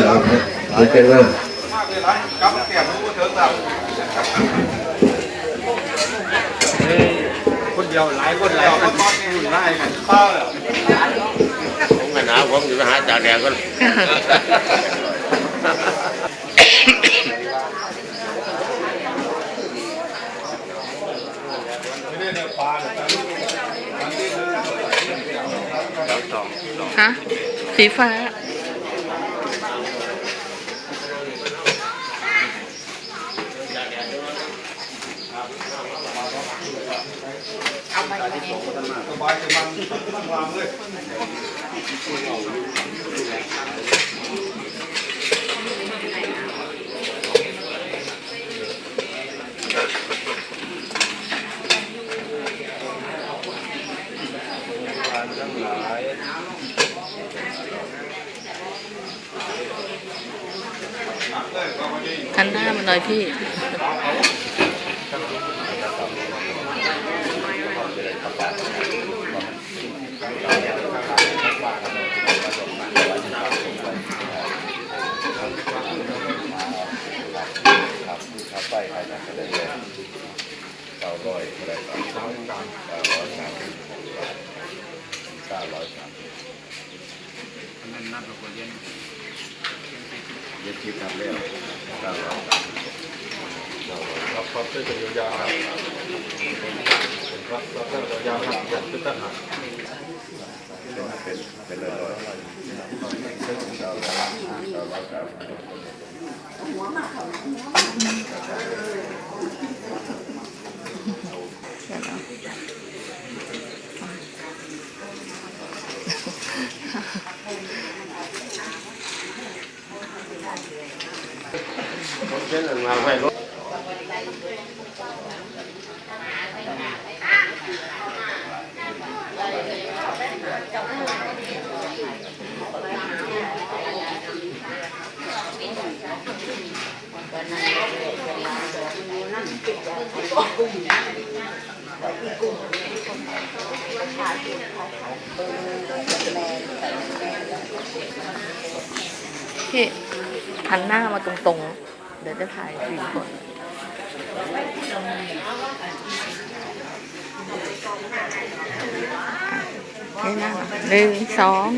อเอาเอาเป็นว่าคนเดียวหลายคนหลายคนรุ่นไล่กันผมก็หนาวผมอยู่ไปหาจากแดดก็ฮะสีฟ้า สบายจะมันวางเลยหันหน้ามาหน่อยพี่ เย็นที่ทำแล้วเก้าร้อยครับครับช่วยกันยาวครับครับครับช่วยกันยาวครับอย่าตึ๊ดตั้งหักเป็นเป็นร้อยร้อยเก้าร้อยเก้าร้อย ผมเช่นนั้นมาไว้รถพี่หันหน้ามาตรงๆ เดี๋ยวจะถ่ายสี่คนนี่หน้าหนึ่งสอง